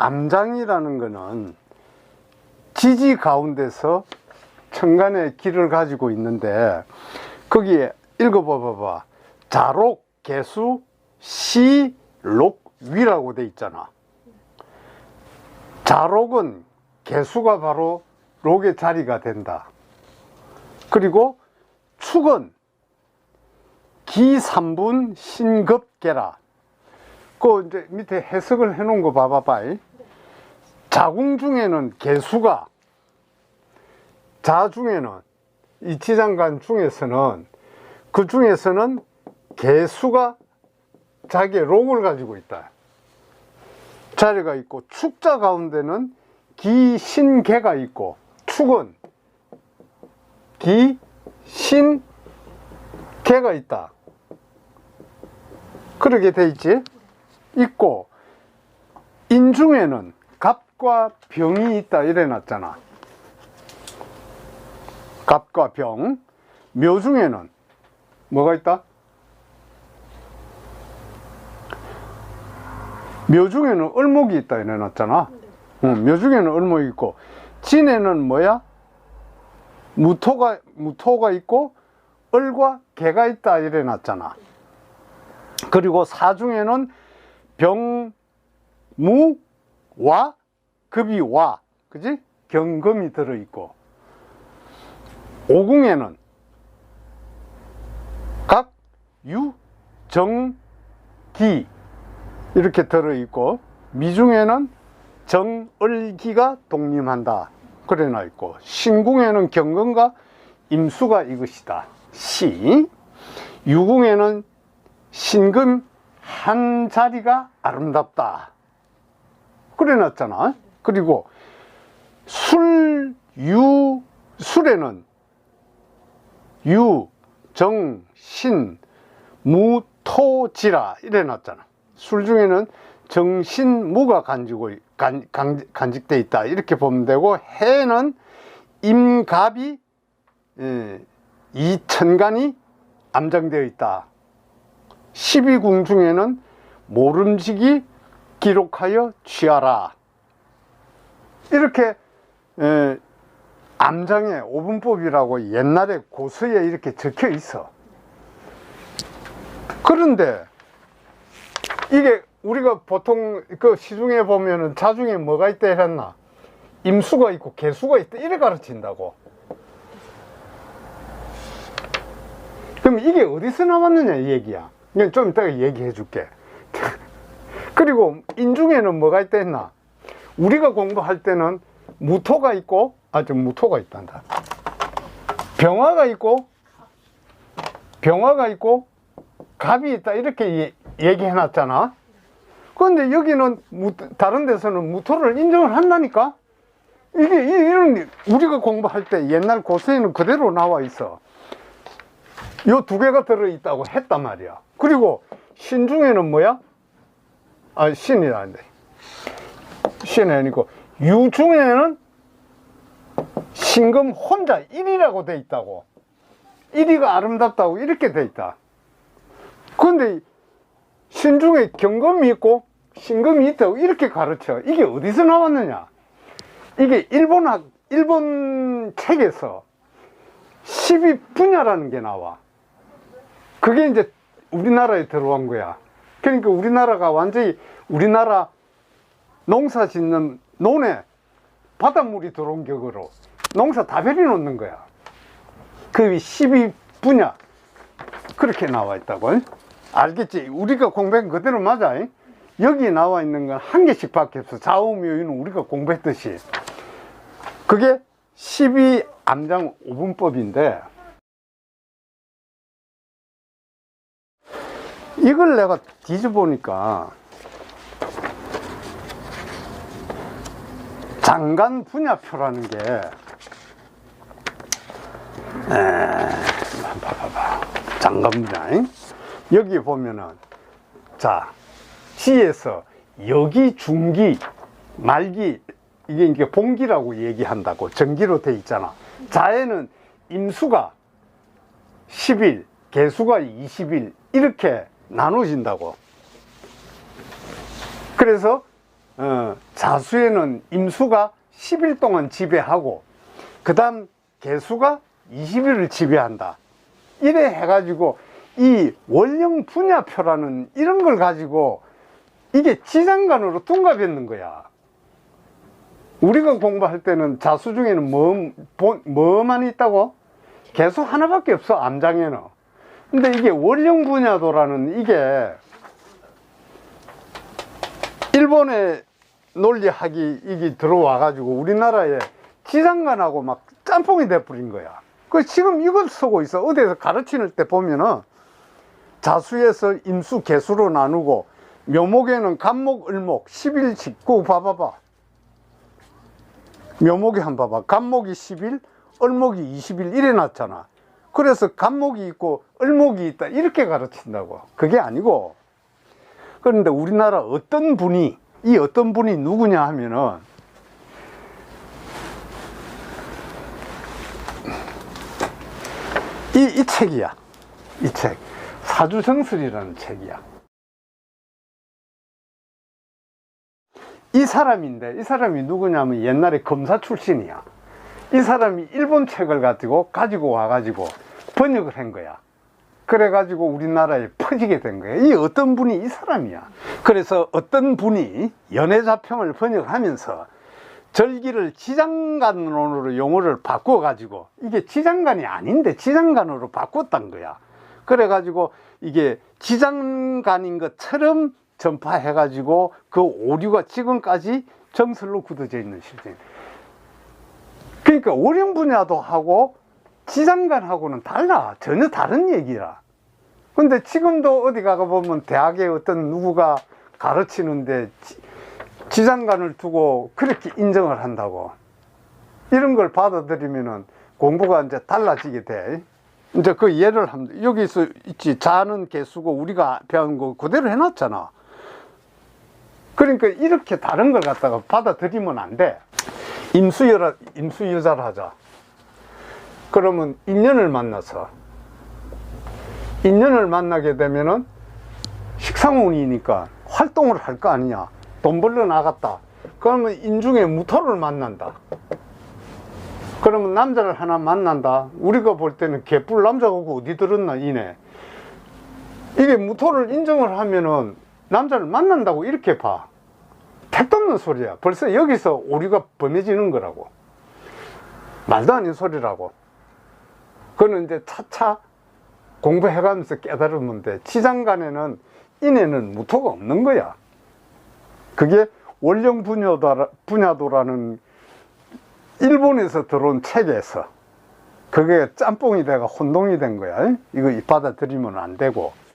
암장이라는 거는 지지 가운데서 천간의 길을 가지고 있는데 거기에 읽어봐봐봐. 자록 개수 시록 위라고 돼 있잖아. 자록은 개수가 바로 록의 자리가 된다. 그리고 축은 기삼분 신급계라. 그 이제 밑에 해석을 해 놓은 거 봐봐봐 자궁 중에는 개수가 자 중에는 이치장간 중에서는 그 중에서는 개수가 자기의 록을 가지고 있다. 자리가 있고 축자 가운데는 기신개가 있고 축은 기신개가 있다. 그렇게 돼 있지? 있고 인중에는 갑과 병이 있다 이래 놨잖아. 갑과 병. 묘중에는 뭐가 있다? 묘중에는 을목이 있다 이래 놨잖아. 응, 묘중에는 을목이 있고 진에는 뭐야? 무토가 무토가 있고 을과 개가 있다 이래 놨잖아. 그리고 사중에는 병 무 와 급이 와 그지? 경금이 들어 있고. 오궁에는 각 유, 정, 기 이렇게 들어 있고 미중에는 정, 을, 기가 독림한다. 그래 나 있고. 신궁에는 경건과 임수가 이것이다. 시. 유궁에는 신금 한 자리가 아름답다. 그래 놨잖아 그리고 술, 유, 술에는 유, 정, 신, 무, 토, 지라 이래 놨잖아. 술 중에는 정신, 무가 간지고 간, 간, 간직돼 있다 이렇게 보면 되고 해는 임갑이 예, 이천간이 암장되어 있다. 12궁 중에는 모름지기 기록하여 취하라. 이렇게 에, 암장의 오분법이라고 옛날에 고서에 이렇게 적혀 있어. 그런데 이게 우리가 보통 그 시중에 보면은 자중에 뭐가 있다 했나? 임수가 있고 개수가 있다 이래 가르친다고. 그럼 이게 어디서 나왔느냐 이 얘기야. 그냥 좀 이따가 얘기해 줄게. 그리고 인중에는 뭐가 있다 했나? 우리가 공부할 때는 무토가 있고 아주 무토가 있단다. 병화가 있고 병화가 있고 갑이 있다 이렇게 얘기해 놨잖아. 그런데 여기는 무, 다른 데서는 무토를 인정을 한다니까. 이게 이- 이런 우리가 공부할 때 옛날 고서에는 그대로 나와 있어. 요 두 개가 들어 있다고 했단 말이야. 그리고 신 중에는 뭐야? 아 신이라는데 신이 아니고 유중에는 신금 혼자 1이라고 돼 있다고. 1위가 아름답다고 이렇게 돼 있다. 그런데 신중에 경금이 있고 신금이 있다고 이렇게 가르쳐. 이게 어디서 나왔느냐? 이게 일본학 일본 책에서 12분야라는 게 나와. 그게 이제 우리나라에 들어온 거야. 그러니까 우리나라가 완전히 우리나라 농사 짓는 논에 바닷물이 들어온 격으로 농사 다 베리 놓는 거야. 그 12분야. 그렇게 나와 있다고. 알겠지? 우리가 공부한 그대로 맞아. 여기 나와 있는 건 한 개씩 밖에 없어. 좌우묘유는 우리가 공부했듯이. 그게 12암장 5분법인데, 이걸 내가 뒤져보니까, 장간 분야표라는 게. 에, 봐봐봐 장간 분야 잉? 여기 보면은 자 시에서 여기 중기 말기 이게 이게 봉기라고 얘기한다고 전기로 돼 있잖아. 자에는 임수가 10일 개수가 20일 이렇게 나눠진다고. 그래서 어, 자수에는 임수가 10일 동안 지배하고 그 다음 개수가 20일을 지배한다. 이래 해가지고 이 원령 분야표라는 이런 걸 가지고 이게 지장간으로 둔갑했는 거야. 우리가 공부할 때는 자수 중에는 뭐, 뭐, 뭐만 있다고? 개수 하나밖에 없어, 암장에는. 근데 이게 원령 분야도라는 이게 일본의 논리학이 이게 들어와가지고 우리나라에 지장간하고 막 짬뽕이 돼버린 거야. 그 지금 이걸 쓰고 있어. 어디에서 가르치는 때 보면은 자수에서 임수 개수로 나누고 묘목에는 간목, 을목, 10일 짓고 봐봐봐. 묘목이 한 봐봐. 간목이 10일, 을목이 20일 이래 놨잖아. 그래서 간목이 있고 을목이 있다 이렇게 가르친다고. 그게 아니고 그런데 우리나라 어떤 분이 이 어떤 분이 누구냐 하면은 이, 이 책이야. 이 책. 사주정설이라는 책이야. 이 사람인데, 이 사람이 누구냐면 옛날에 검사 출신이야. 이 사람이 일본 책을 가지고, 가지고 와가지고 번역을 한 거야. 그래가지고 우리나라에 퍼지게 된 거야. 이 어떤 분이 이 사람이야. 그래서 어떤 분이 연애자평을 번역하면서 절기를 지장간으로 용어를 바꿔 가지고 이게 지장간이 아닌데 지장간으로 바꿨단 거야. 그래 가지고 이게 지장간인 것처럼 전파해 가지고 그 오류가 지금까지 정설로 굳어져 있는 실제. 그러니까 오령 분야도 하고 지장간하고는 달라. 전혀 다른 얘기라. 근데 지금도 어디 가가 보면 대학에 어떤 누구가 가르치는데 지- 지장간을 두고 그렇게 인정을 한다고. 이런 걸 받아들이면은 공부가 이제 달라지게 돼. 이제 그 예를 하면, 여기서 있지. 자는 개수고 우리가 배운 거 그대로 해놨잖아. 그러니까 이렇게 다른 걸 갖다가 받아들이면 안 돼. 임수여라, 임수여자를 하자. 그러면 인연을 만나서 인연을 만나게 되면은 식상운이니까 활동을 할 거 아니냐. 돈 벌러 나갔다. 그러면 인중에 무토를 만난다. 그러면 남자를 하나 만난다. 우리가 볼 때는 개뿔 남자가 어디 들었나 이네 이게 무토를 인정을 하면은 남자를 만난다고 이렇게 봐. 택도 없는 소리야. 벌써 여기서 오류가 범해지는 거라고. 말도 안 되는 소리라고 그거는 이제 차차 공부해가면서 깨달으면 돼. 치장간에는 인에는 무토가 없는 거야. 그게 원령 분야도라, 분야도라는 일본에서 들어온 책에서 그게 짬뽕이 돼가 혼동이 된 거야. 이거 받아들이면 안 되고.